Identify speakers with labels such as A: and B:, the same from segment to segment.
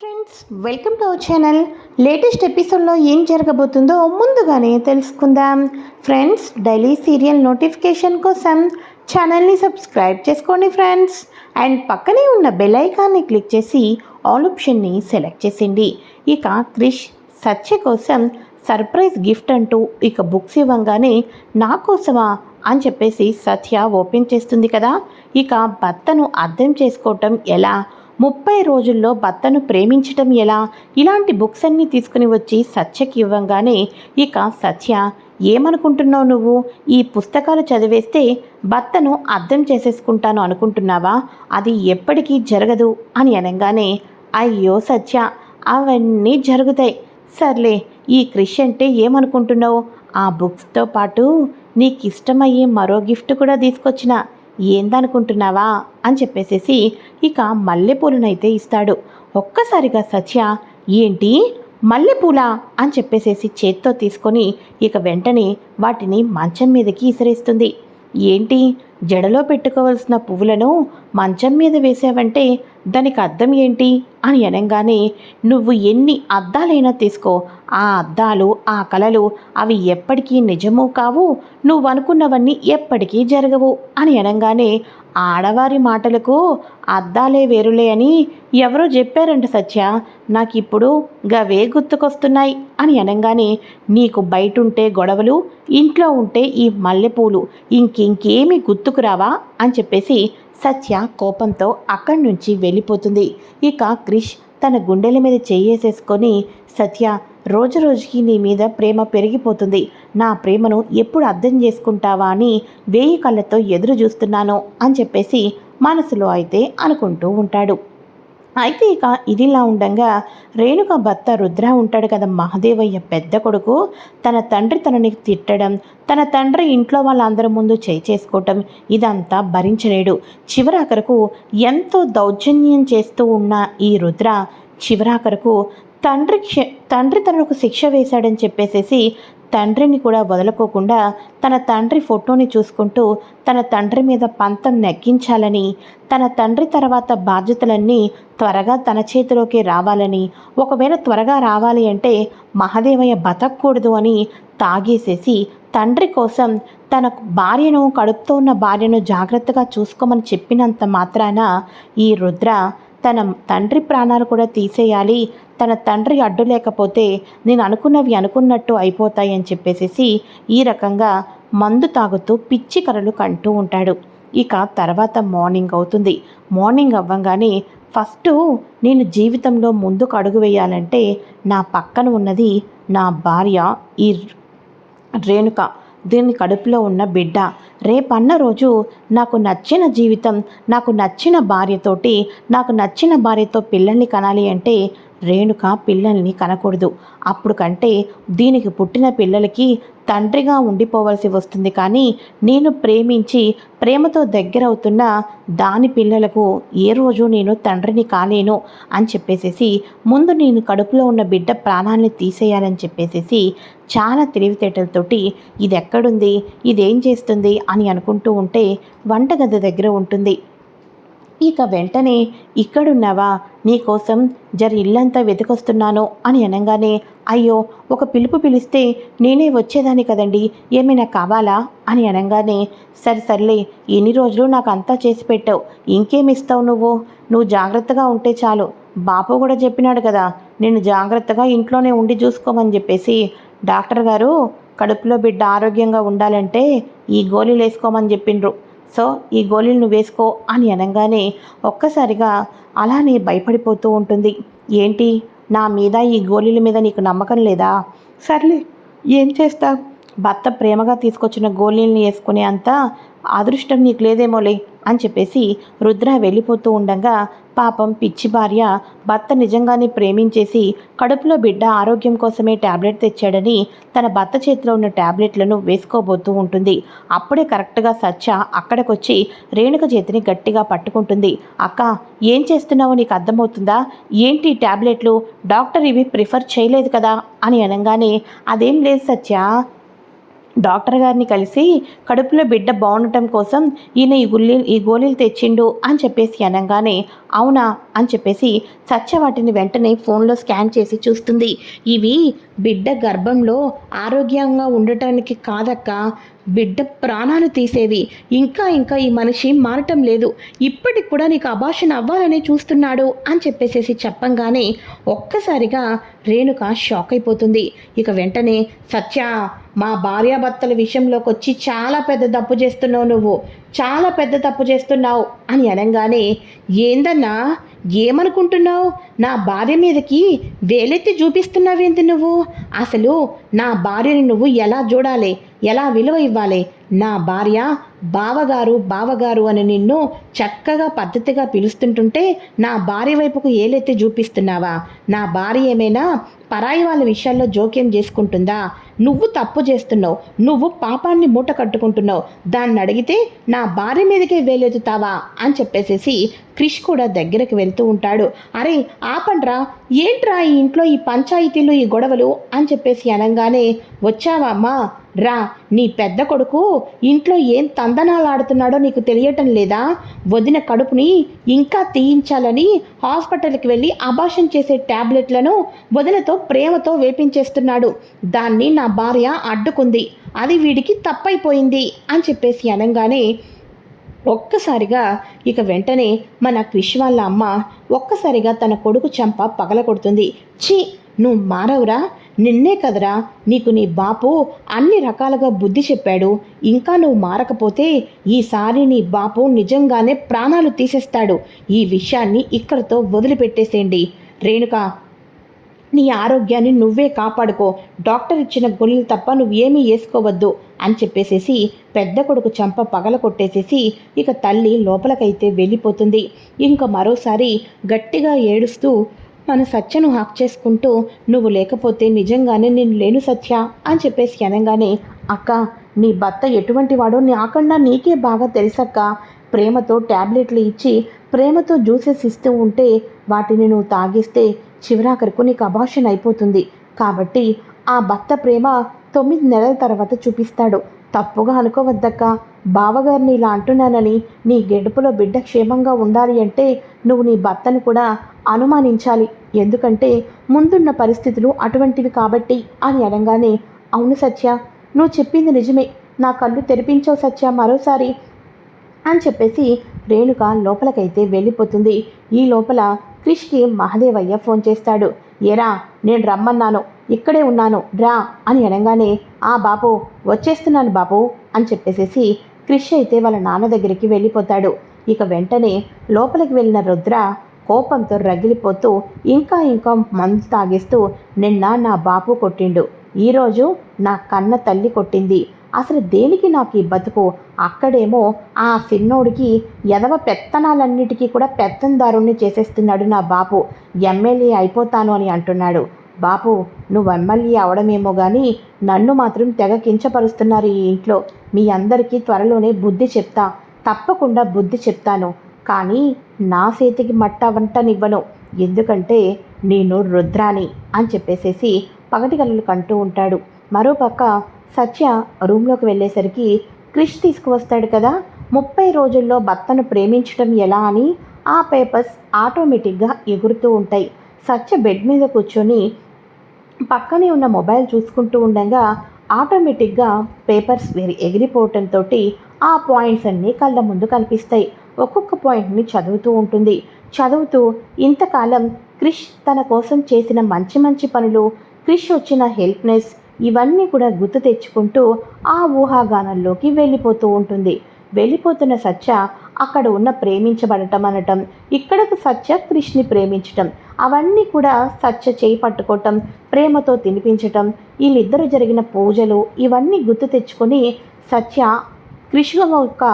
A: Friends welcome to our channel latest ఎపిసోడ్లో ఏం జరగబోతుందో ముందుగానే తెలుసుకుందాం. ఫ్రెండ్స్ డైలీ సీరియల్ నోటిఫికేషన్ కోసం ఛానల్ని సబ్స్క్రైబ్ చేసుకోండి ఫ్రెండ్స్ అండ్ పక్కనే ఉన్న బెల్ ఐకాన్ని క్లిక్ చేసి ఆల్ ఆప్షన్ని సెలెక్ట్ చేసింది ఇక క్రిష్ సత్య కోసం సర్ప్రైజ్ గిఫ్ట్ అంటూ ఇక బుక్స్ ఇవ్వంగానే నా కోసమా అని చెప్పేసి సత్య ఓపెన్ చేస్తుంది కదా. ఇక భర్తను అర్థం చేసుకోవటం ఎలా? ముప్పై రోజుల్లో భర్తను ప్రేమించటం ఎలా? ఇలాంటి బుక్స్ అన్నీ తీసుకుని వచ్చి సత్యకి ఇవ్వంగానే ఇక సత్య ఏమనుకుంటున్నావు నువ్వు? ఈ పుస్తకాలు చదివేస్తే భర్తను అర్థం చేసేసుకుంటాను అనుకుంటున్నావా? అది ఎప్పటికీ జరగదు అని అనగానే అయ్యో సత్య అవన్నీ జరుగుతాయి. సర్లే ఈ క్రిష్ అంటే ఏమనుకుంటున్నావు? ఆ బుక్స్తో పాటు నీకు ఇష్టమయ్యే మరో గిఫ్ట్ కూడా తీసుకొచ్చిన. ఏందనుకుంటున్నావా అని చెప్పేసేసి ఇక మల్లెపూలనైతే ఇస్తాడు. ఒక్కసారిగా సత్య ఏంటి? మల్లెపూల? అని చెప్పేసేసి చేత్తో తీసుకొని ఇక వెంటనే వాటిని మంచం మీదకి ఇసిరేస్తుంది. ఏంటి? జడలో పెట్టుకోవలసిన పువ్వులను మంచం మీద వేసావంటే దానికి అర్థం ఏంటి? అని అనగానే నువ్వు ఎన్ని అద్దాలైనా తీసుకో. ఆ అద్దాలు ఆ కలలు అవి ఎప్పటికీ నిజము కావు నువ్వు అనుకున్నవన్నీ ఎప్పటికీ జరగవు అని అనగానే ఆడవారి మాటలకు అద్దాలే వేరులే అని ఎవరో చెప్పారంట సత్య. నాకు ఇప్పుడు గవే గుర్తుకొస్తున్నాయి అని అనగానే నీకు బయటుంటే గొడవలు ఇంట్లో ఉంటే ఈ మల్లెపూలు ఇంకింకేమీ గుర్తుకురావా అని చెప్పేసి సత్య కోపంతో అక్కడి నుంచి వెళ్ళిపోతుంది. ఇక క్రిష్ తన గుండెల మీద చెయ్యేసేసుకొని సత్య రోజు రోజుకి నీ మీద ప్రేమ పెరిగిపోతుంది. నా ప్రేమను ఎప్పుడు అర్థం చేసుకుంటావా అని వేయి కళ్ళతో ఎదురు చూస్తున్నాను అని చెప్పేసి మనసులో అయితే అనుకుంటూ ఉంటాడు. అయితే ఇక ఇదిలా ఉండగా రేణుక భర్త రుద్ర ఉంటాడు కదా మహదేవయ్య పెద్ద కొడుకు. తన తండ్రి తనని తిట్టడం తన తండ్రి ఇంట్లో వాళ్ళందరి ముందు చేయి చేసుకోవటం ఇదంతా భరించలేడు. చివరాఖరకు ఎంతో దౌర్జన్యం చేస్తూ ఉన్న ఈ రుద్ర చివరాఖరకు తండ్రి క్ష తండ్రి తనకు శిక్ష వేశాడని చెప్పేసేసి తండ్రిని కూడా వదులుకోకుండా తన తండ్రి ఫోటోని చూసుకుంటూ తన తండ్రి మీద పంతం నెగ్గించాలని తన తండ్రి తర్వాత బాధ్యతలన్నీ త్వరగా తన చేతిలోకి రావాలని ఒకవేళ త్వరగా రావాలి అంటే మహదేవయ్య బతకూడదు అని తాగేసేసి తండ్రి కోసం తన భార్యను కడుపుతో ఉన్న భార్యను జాగ్రత్తగా చూసుకోమని చెప్పినంత మాత్రాన ఈ రుద్ర తన తండ్రి ప్రాణాలు కూడా తీసేయాలి తన తండ్రి అడ్డు లేకపోతే నేను అనుకున్నవి అనుకున్నట్టు అయిపోతాయి అని చెప్పేసి ఈ రకంగా మందు తాగుతూ పిచ్చి కరలు కంటూ ఉంటాడు. ఇక తర్వాత మార్నింగ్ అవుతుంది. మార్నింగ్ అవ్వగానే ఫస్ట్ నేను జీవితంలో ముందుకు అడుగు వేయాలంటే నా పక్కన ఉన్నది నా భార్య ఈ రేణుక. దీని కడుపులో ఉన్న బిడ్డ. రేపన్న రోజు నాకు నచ్చిన జీవితం నాకు నచ్చిన భార్యతోటి నాకు నచ్చిన భార్యతో పిల్లల్ని కనాలి అంటే రేణుక పిల్లల్ని కనకూడదు. అప్పుడు కంటే దీనికి పుట్టిన పిల్లలకి తండ్రిగా ఉండిపోవలసి వస్తుంది కానీ నేను ప్రేమించి ప్రేమతో దగ్గరవుతున్న దాని పిల్లలకు ఏ రోజు నేను తండ్రిని కాలేను అని చెప్పేసేసి ముందు నేను కడుపులో ఉన్న బిడ్డ ప్రాణాన్ని తీసేయాలని చెప్పేసేసి చాలా తెలివితేటలతోటి ఇది ఎక్కడుంది ఇదేం చేస్తుంది అని అనుకుంటూ ఉంటే వంటగది దగ్గర ఉంటుంది. ఇక వెంటనే ఇక్కడున్నావా? నీకోసం జర ఇల్లంతా వెతికొస్తున్నాను అని అనగానే అయ్యో ఒక పిలుపు పిలిస్తే నేనే వచ్చేదాన్ని కదండి ఏమైనా కావాలా? అని అనగానే సరే సర్లే ఎన్ని రోజులు నాకు అంతా చేసి పెట్టావు ఇంకేమి ఇస్తావు నువ్వు? నువ్వు జాగ్రత్తగా ఉంటే చాలు. బాపు కూడా చెప్పినాడు కదా నేను జాగ్రత్తగా ఇంట్లోనే ఉండి చూసుకోమని చెప్పేసి. డాక్టర్ గారు కడుపులో బిడ్డ ఆరోగ్యంగా ఉండాలంటే ఈ గోళీలు వేసుకోమని చెప్పిండ్రు. సో ఈ గోళీలు నువ్వు వేసుకో అని అనగానే ఒక్కసారిగా అలానే భయపడిపోతూ ఉంటుంది. ఏంటి? నా మీద ఈ గోళీల మీద నీకు నమ్మకం లేదా? సర్లే ఏం చేస్తా? భర్త ప్రేమగా తీసుకొచ్చిన గోళీల్ని వేసుకునే అంత అదృష్టం నీకు లేదేమోలే అని చెప్పేసి రుద్ర వెళ్ళిపోతూ ఉండగా పాపం పిచ్చి భార్య భర్త నిజంగానే ప్రేమించేసి కడుపులో బిడ్డ ఆరోగ్యం కోసమే ట్యాబ్లెట్ తెచ్చాడని తన భర్త చేతిలో ఉన్న ట్యాబ్లెట్లను వేసుకోబోతూ ఉంటుంది. అప్పుడే కరెక్ట్గా సత్య అక్కడికొచ్చి రేణుక చేతిని గట్టిగా పట్టుకుంటుంది. అక్క ఏం చేస్తున్నావో నీకు అర్థమవుతుందా? ఏంటి ట్యాబ్లెట్లు డాక్టర్ ఇవి ప్రిఫర్ చేయలేదు కదా? అని అనగానే అదేం లేదు సత్య డాక్టర్ గారిని కలిసి కడుపులో బిడ్డ బాగుండటం కోసం ఈయన ఈ గుళ్ళి ఈ గోళీలు తెచ్చిండు అని చెప్పేసి అనగానే అవునా అని చెప్పేసి సత్య వాటిని వెంటనే ఫోన్లో స్కాన్ చేసి చూస్తుంది. ఇవి బిడ్డ గర్భంలో ఆరోగ్యంగా ఉండటానికి కాదక్క బిడ్డ ప్రాణాలు తీసేవి. ఇంకా ఇంకా ఈ మనిషి మారటం లేదు. ఇప్పటికి కూడా నీకు అభాషణ అవ్వాలని చూస్తున్నాడు అని చెప్పేసేసి చెప్పంగానే ఒక్కసారిగా రేణుక షాక్ అయిపోతుంది. ఇక వెంటనే సత్య మా భార్యాభర్తల విషయంలోకి వచ్చి చాలా పెద్ద తప్పు చేస్తున్నావు నువ్వు. చాలా పెద్ద తప్పు చేస్తున్నావు అని అనగానే ఏందన్నా ఏమనుకుంటున్నావు? నా భార్య మీదకి వేలెత్తి చూపిస్తున్నావేంటి నువ్వు? అసలు నా భార్యని నువ్వు ఎలా చూడాలి? ఎలా విలువ ఇవ్వాలి? నా భార్య బావగారు బావగారు అని నిన్ను చక్కగా పద్ధతిగా పిలుస్తుంటుంటే నా భార్య వైపుకు ఏలెత్తి చూపిస్తున్నావా? నా భార్య ఏమైనా పరాయి వాళ్ళ విషయాల్లో జోక్యం చేసుకుంటుందా? నువ్వు తప్పు చేస్తున్నావు. నువ్వు పాపాన్ని మూట కట్టుకుంటున్నావు. దాన్ని అడిగితే నా నా భార్య మీదకే వేలెత్తుతావా అని చెప్పేసేసి క్రిష్ కూడా దగ్గరకు వెళ్తూ ఉంటాడు. అరే ఆపండ్రా. ఏంట్రా ఈ ఇంట్లో ఈ పంచాయతీలు ఈ గొడవలు అని చెప్పేసి అనగానే వచ్చావా అమ్మా రా. నీ పెద్ద కొడుకు ఇంట్లో ఏం తందనాలాడుతున్నాడో నీకు తెలియటం లేదా? వదిన కడుపుని ఇంకా తీయించాలని హాస్పిటల్కి వెళ్ళి అబాషన్ చేసే ట్యాబ్లెట్లను వదినతో ప్రేమతో వేపించేస్తున్నాడు. దాన్ని నా భార్య అడ్డుకుంది. అది వీడికి తప్పైపోయింది అని చెప్పేసి అనగానే ఒక్కసారిగా ఇక వెంటనే మన క్విష్ వాళ్ళ అమ్మ ఒక్కసారిగా తన కొడుకు చంప పగలగొడుతుంది ఛీ నువ్వు మారవురా. నిన్నే కదరా నీకు నీ బాపు అన్ని రకాలుగా బుద్ధి చెప్పాడు. ఇంకా నువ్వు మారకపోతే ఈసారి నీ బాపు నిజంగానే ప్రాణాలు తీసేస్తాడు. ఈ విషయాన్ని ఇక్కడితో వదిలిపెట్టేసేయండి. రేణుక నీ ఆరోగ్యాన్ని నువ్వే కాపాడుకో. డాక్టర్ ఇచ్చిన గొల్లు తప్ప నువ్వేమీ వేసుకోవద్దు అని చెప్పేసేసి పెద్ద కొడుకు చంప పగల కొట్టేసేసి ఇక తల్లి లోపలకైతే వెళ్ళిపోతుంది. ఇంకా మరోసారి గట్టిగా ఏడుస్తూ మన సత్యను హాక్ చేసుకుంటూ నువ్వు లేకపోతే నిజంగానే నేను లేను సత్య అని చెప్పేసి అనగానే అక్క నీ భర్త ఎటువంటి వాడో నాకన్నా నీకే బాగా తెలుసక్క. ప్రేమతో ట్యాబ్లెట్లు ఇచ్చి ప్రేమతో జ్యూసెస్ ఇస్తూ ఉంటే వాటిని నువ్వు తాగిస్తే చివరాఖరకు నీకు అభాషన్ అయిపోతుంది. కాబట్టి ఆ భర్త ప్రేమ తొమ్మిది నెలల తర్వాత చూపిస్తాడు. తప్పుగా అనుకోవద్దక్క. బావగారిని ఇలా అంటున్నానని నీ గెడుపులో బిడ్డ క్షేమంగా ఉండాలి అంటే నువ్వు నీ భర్తను కూడా అనుమానించాలి. ఎందుకంటే ముందున్న పరిస్థితులు అటువంటివి కాబట్టి అని అనగానే అవును సత్య నువ్వు చెప్పింది నిజమే. నా కళ్ళు తెరిపించావు సత్య మరోసారి అని చెప్పేసి రేణుక లోపలకైతే వెళ్ళిపోతుంది. ఈ లోపల క్రిష్కి మహదేవయ్య ఫోన్ చేస్తాడు. ఏరా నేను రమ్మన్నాను. ఇక్కడే ఉన్నాను. రా అని అనగానే ఆ బాపు వచ్చేస్తున్నాను బాపు అని చెప్పేసేసి క్రిష్ అయితే వాళ్ళ నాన్న దగ్గరికి వెళ్ళిపోతాడు. ఇక వెంటనే లోపలికి వెళ్ళిన రుద్ర కోపంతో రగిలిపోతూ ఇంకా ఇంకా మందు తాగిస్తూ నిన్న నా బాపు కొట్టిండు. ఈరోజు నా కన్న తల్లి కొట్టింది. అసలు దేనికి నాకు ఈ బతుకు? అక్కడేమో ఆ సిన్నోడికి ఎదవ పెత్తనాలన్నిటికీ కూడా పెత్తందారుణ్ణి చేసేస్తున్నాడు నా బాపు. ఎమ్మెల్యే అయిపోతాను అని అంటున్నాడు. బాపు నువ్వు ఎమ్మెల్యే అవడమేమో కానీ నన్ను మాత్రం తెగ కించపరుస్తున్నారు ఈ ఇంట్లో. మీ అందరికీ త్వరలోనే బుద్ధి చెప్తా. తప్పకుండా బుద్ధి చెప్తాను. కానీ నా చేతికి మట్ట వంటనివ్వను. ఎందుకంటే నేను రుద్రాని అని చెప్పేసేసి పగటి కళ్ళు కంటూ ఉంటాడు. మరోపక్క సత్య రూమ్లోకి వెళ్ళేసరికి క్రిష్ తీసుకువస్తాడు కదా ముప్పై రోజుల్లో భర్తను ప్రేమించడం ఎలా అని ఆ పేపర్స్ ఆటోమేటిక్గా ఎగురుతూ ఉంటాయి. సత్య బెడ్ మీద కూర్చొని పక్కనే ఉన్న మొబైల్ చూసుకుంటూ ఉండగా ఆటోమేటిక్గా పేపర్స్ వేరి ఎగిరిపోవటంతో ఆ పాయింట్స్ అన్నీ కళ్ళ ముందు కనిపిస్తాయి. ఒక్కొక్క పాయింట్ని చదువుతూ ఉంటుంది. చదువుతూ ఇంతకాలం క్రిష్ తన కోసం చేసిన మంచి మంచి పనులు క్రిష్ వచ్చిన హెల్ప్నెస్ ఇవన్నీ కూడా గుర్తు తెచ్చుకుంటూ ఆ ఊహాగానంలోకి వెళ్ళిపోతూ ఉంటుంది. వెళ్ళిపోతున్న సత్య అక్కడ ఉన్న ప్రేమించబడటం అనటం ఇక్కడకు సత్య కృష్ణి ప్రేమించటం అవన్నీ కూడా సత్య చేయి పట్టుకోవటం ప్రేమతో తినిపించటం వీళ్ళిద్దరూ జరిగిన పూజలు ఇవన్నీ గుర్తు తెచ్చుకొని సత్య కృష్ణ యొక్క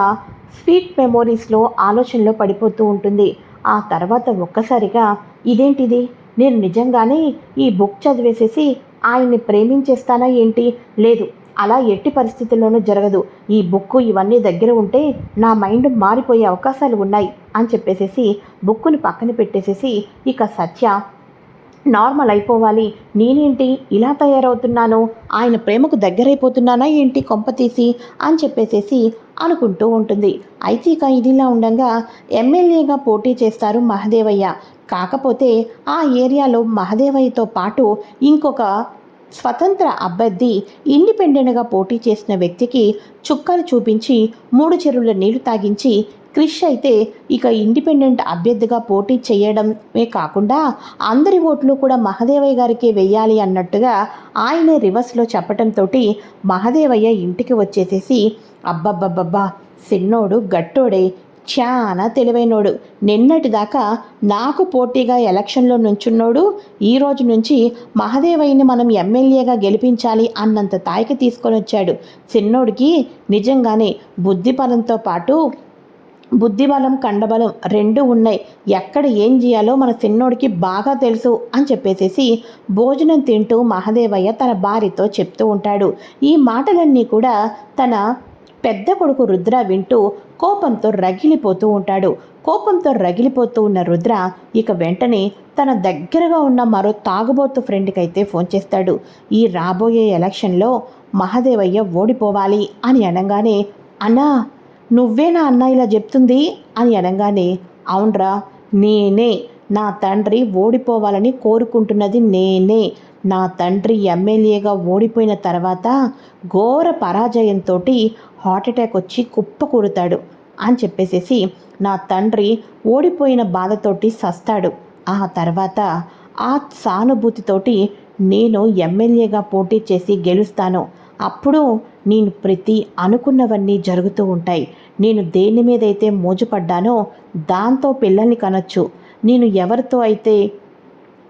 A: స్వీట్ మెమోరీస్లో ఆలోచనలో పడిపోతూ ఉంటుంది. ఆ తర్వాత ఒక్కసారిగా ఇదేంటిది? నేను నిజంగానే ఈ బుక్ చదివేసేసి ఆయన్ని ప్రేమించేస్తానా ఏంటి? లేదు అలా ఎట్టి పరిస్థితుల్లోనూ జరగదు. ఈ బుక్ ఇవన్నీ దగ్గర ఉంటే నా మైండ్ మారిపోయే అవకాశాలు ఉన్నాయి అని చెప్పేసేసి బుక్కుని పక్కన పెట్టేసేసి ఇక సత్య నార్మల్ అయిపోవాలి. నేనేంటి ఇలా తయారవుతున్నాను? ఆయన ప్రేమకు దగ్గరైపోతున్నానా ఏంటి కొంప తీసి? అని చెప్పేసేసి అనుకుంటూ ఉంటుంది. అయితే ఇక ఇదిలా ఉండగా ఎమ్మెల్యేగా పోటీ చేస్తారు మహదేవయ్య. కాకపోతే ఆ ఏరియాలో మహదేవయ్యతో పాటు ఇంకొక స్వతంత్ర అభ్యర్థి ఇండిపెండెంట్గా పోటీ చేసిన వ్యక్తికి చుక్కలు చూపించి మూడు చెరువుల నీళ్ళు తాగించి క్రిష్ అయితే ఇక ఇండిపెండెంట్ అభ్యర్థిగా పోటీ చేయడమే కాకుండా అందరి ఓట్లు కూడా మహదేవయ్య గారికే వెయ్యాలి అన్నట్టుగా ఆయనే రివర్స్లో చెప్పడంతో మహదేవయ్య ఇంటికి వచ్చేసేసి అబ్బబ్బబ్బబ్బా సిన్నోడు గట్టోడే చాలా తెలివైనోడు. నిన్నటిదాకా నాకు పోటీగా ఎలక్షన్లో నుంచున్నోడు. ఈ రోజు నుంచి మహదేవయ్యని మనం ఎమ్మెల్యేగా గెలిపించాలి అన్నంత తాయికి తీసుకొని వచ్చాడు చిన్నోడికి నిజంగానే బుద్ధిపరంతో పాటు బుద్ధిబలం కండబలం రెండు ఉన్నాయి. ఎక్కడ ఏం చేయాలో మన చిన్నోడికి బాగా తెలుసు అని చెప్పేసేసి భోజనం తింటూ మహదేవయ్య తన భార్యతో చెప్తూ ఉంటాడు. ఈ మాటలన్నీ కూడా తన పెద్ద కొడుకు రుద్ర వింటూ కోపంతో రగిలిపోతూ ఉంటాడు. కోపంతో రగిలిపోతూ ఉన్న రుద్ర ఇక వెంటనే తన దగ్గరగా ఉన్న మరో తాగుబోతు ఫ్రెండ్కి అయితే ఫోన్ చేస్తాడు. ఈ రాబోయే ఎలక్షన్లో మహదేవయ్య ఓడిపోవాలి అని అనగానే అన్నా నువ్వే నా అన్న ఇలా చెప్తుంది అని అనగానే అవునరా నేనే నా తండ్రి ఓడిపోవాలని కోరుకుంటున్నది నేనే. నా తండ్రి ఎమ్మెల్యేగా ఓడిపోయిన తర్వాత ఘోర పరాజయంతో హార్ట్అటాక్ వచ్చి కుప్ప కూరుతాడు అని చెప్పేసేసి నా తండ్రి ఓడిపోయిన బాధతోటి సస్తాడు. ఆ తర్వాత ఆ సానుభూతితోటి నేను ఎమ్మెల్యేగా పోటీ చేసి గెలుస్తాను. అప్పుడు నేను ప్రతి అనుకున్నవన్నీ జరుగుతూ ఉంటాయి. నేను దేని మీదైతే మోజుపడ్డానో దాంతో పిల్లల్ని కనొచ్చు. నేను ఎవరితో అయితే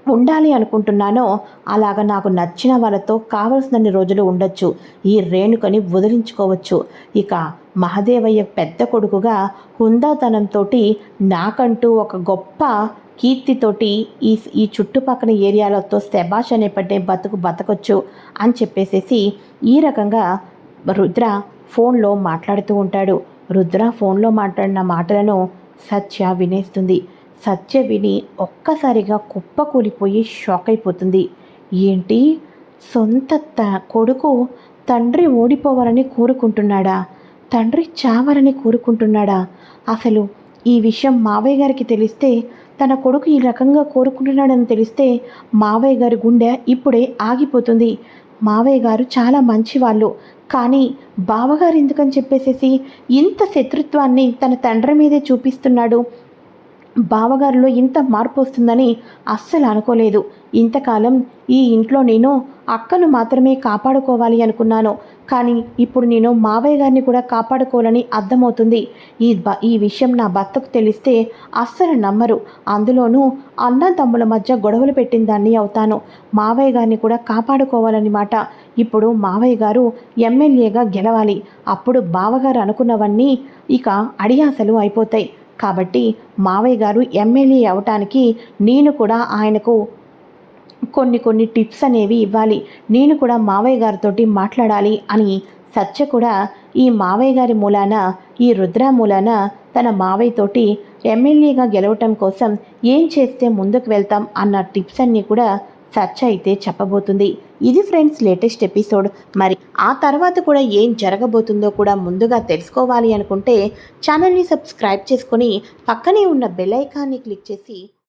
A: ఉండాలి అనుకుంటున్నానో అలాగ నాకు నచ్చిన వాళ్ళతో కావలసినన్ని రోజులు ఉండొచ్చు. ఈ రేణుకని వదిలించుకోవచ్చు. ఇక మహదేవయ్య పెద్ద కొడుకుగా హుందాతనంతో నాకంటూ ఒక గొప్ప కీర్తితోటి ఈ ఈ చుట్టుపక్కల ఏరియాలతో శబాష్ అనే పడ్డే బతుకు బతకొచ్చు అని చెప్పేసేసి ఈ రకంగా రుద్ర ఫోన్లో మాట్లాడుతూ ఉంటాడు. రుద్ర ఫోన్లో మాట్లాడిన మాటలను సత్య వినేస్తుంది. సత్య విని ఒక్కసారిగా కుప్పకూలిపోయి షాక్ అయిపోతుంది. ఏంటి? సొంత త కొడుకు తండ్రి ఓడిపోవాలని కోరుకుంటున్నాడా? తండ్రి చావాలని కోరుకుంటున్నాడా? అసలు ఈ విషయం మావయ్య గారికి తెలిస్తే తన కొడుకు ఈ రకంగా కోరుకుంటున్నాడని తెలిస్తే మావయ్య గారి గుండె ఇప్పుడే ఆగిపోతుంది. మావయ్య గారు చాలా మంచివాళ్ళు. కానీ బావగారు ఎందుకని చెప్పేసేసి ఇంత శత్రుత్వాన్ని తన తండ్రి మీదే చూపిస్తున్నాడు? బావగారిలో ఇంత మార్పు వస్తుందని అస్సలు అనుకోలేదు. ఇంతకాలం ఈ ఇంట్లో నేను అక్కను మాత్రమే కాపాడుకోవాలి అనుకున్నాను. కానీ ఇప్పుడు నేను మావయ్య గారిని కూడా కాపాడుకోవాలని అర్థమవుతుంది. ఈ బ ఈ విషయం నా భర్తకు తెలిస్తే అస్సలు నమ్మరు. అందులోనూ అన్న తమ్ముల మధ్య గొడవలు పెట్టిన దాన్ని అవుతాను. మావయ్య గారిని కూడా కాపాడుకోవాలని మాట. ఇప్పుడు మావయ్య గారు ఎమ్మెల్యేగా గెలవాలి. అప్పుడు బావగారు అనుకున్నవన్నీ ఇక అడియాసలు అయిపోతాయి. కాబట్టి మావయ్య గారు ఎమ్మెల్యే అవటానికి నేను కూడా ఆయనకు కొన్ని కొన్ని టిప్స్ అనేవి ఇవ్వాలి. నేను కూడా మావయ్య గారితోటి మాట్లాడాలి అని సత్య కూడా ఈ మావయ్య గారి మూలాన ఈ రుద్ర మూలాన తన మావయ్యతోటి ఎమ్మెల్యేగా గెలవటం కోసం ఏం చేస్తే ముందుకు వెళ్తాం అన్న టిప్స్ అన్నీ కూడా సత్య అయితే చెప్పబోతుంది. ఇది ఫ్రెండ్స్ లేటెస్ట్ ఎపిసోడ్. మరి ఆ తర్వాత కూడా ఏం జరగబోతుందో కూడా ముందుగా తెలుసుకోవాలి అనుకుంటే ఛానల్ని సబ్స్క్రైబ్ చేసుకొని పక్కనే ఉన్న బెల్ ఐకాన్ని క్లిక్ చేసి